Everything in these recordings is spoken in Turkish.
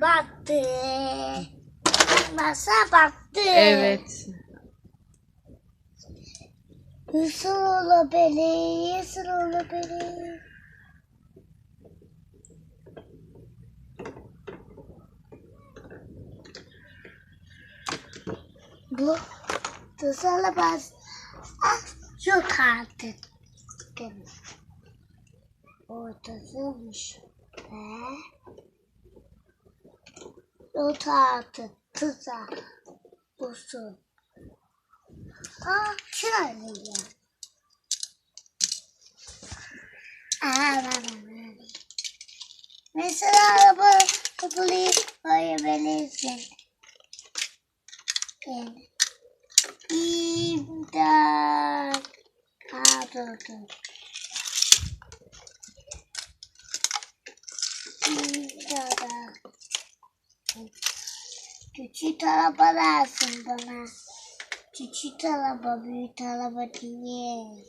battı. Masa battı. Evet. Yusur ola beni, yusur ola beni. Bu tuzala bas. Ah, yok artık. Ortasıymış. Ve yok artık. Tuza. Bu su. Aa, şöyle ya. Aa, ben, ben, ben. Mesela araba kapıyı koyabilirsin. Yani. İmdat. Aa, dur dur. İmdat. Küçük araba lazım bana. Küçük araba, büyük araba değil.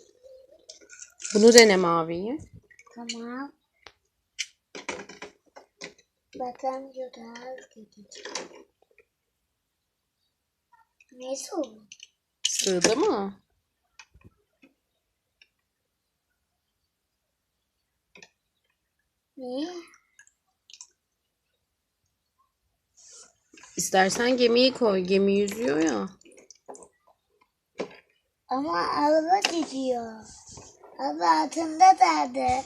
Bunu dene maviyi. Tamam. Bakalım yudar gidecek. Neyse o? Sığdı mı? Ne? İstersen gemiyi koy. Gemi yüzüyor ya. Ama araba gidiyor. Araba altında derdi.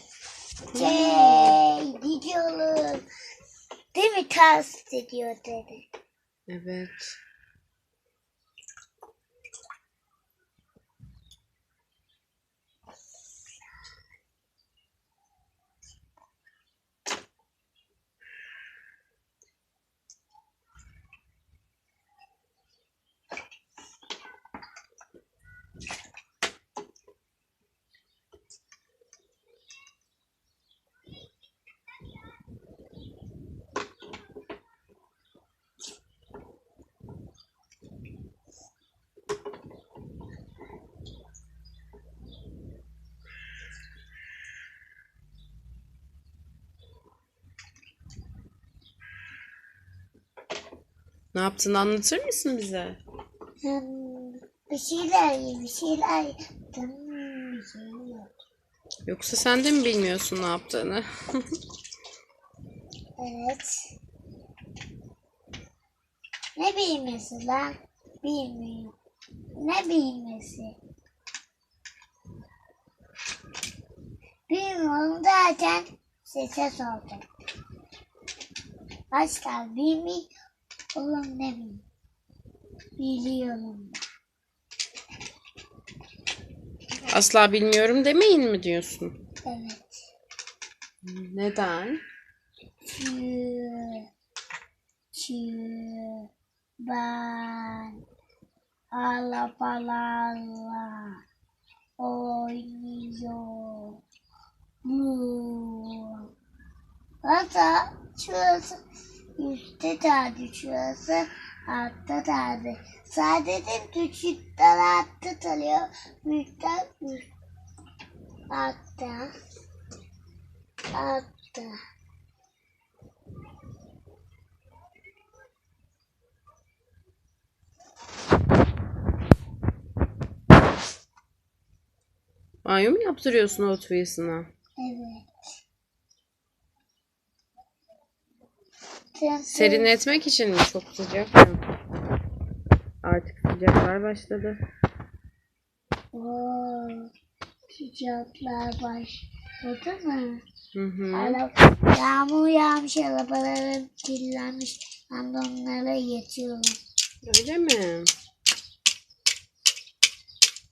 Şey, gidiyoruz. Değil mi? Ters gidiyor dedi. Evet. Ne yaptığını anlatır mısın bize? Hmm, bir şeyler bir şeyler. Hmm, bir şey yok. Yoksa sen de mi bilmiyorsun ne yaptığını? Evet. Ne bilmesi lan? Bilmiyorum. Ne bilmesi? Bilmiyorum zaten size sordum. Başka bilmiyorum. Oğlum ne bileyim. Biliyorum. Asla bilmiyorum demeyin mi diyorsun? Evet. Neden? Çü. Çü. Ben. Arabalarla oynuyor. Bu. Hatta şurası üstte tadı şurası altta tadı. Sadece küçükler altta talıyor. Büyükler üst altta. Altta. Banyo mu yaptırıyorsun o tuyasına? Evet. Serinletmek için mi? Çok sıcak mı? Artık sıcaklar başladı. Oo, sıcaklar başladı mı? Hı hı. Araba, yağmur yağmış, arabalarım kirlenmiş. Ben de onlara yetiyorum. Öyle mi?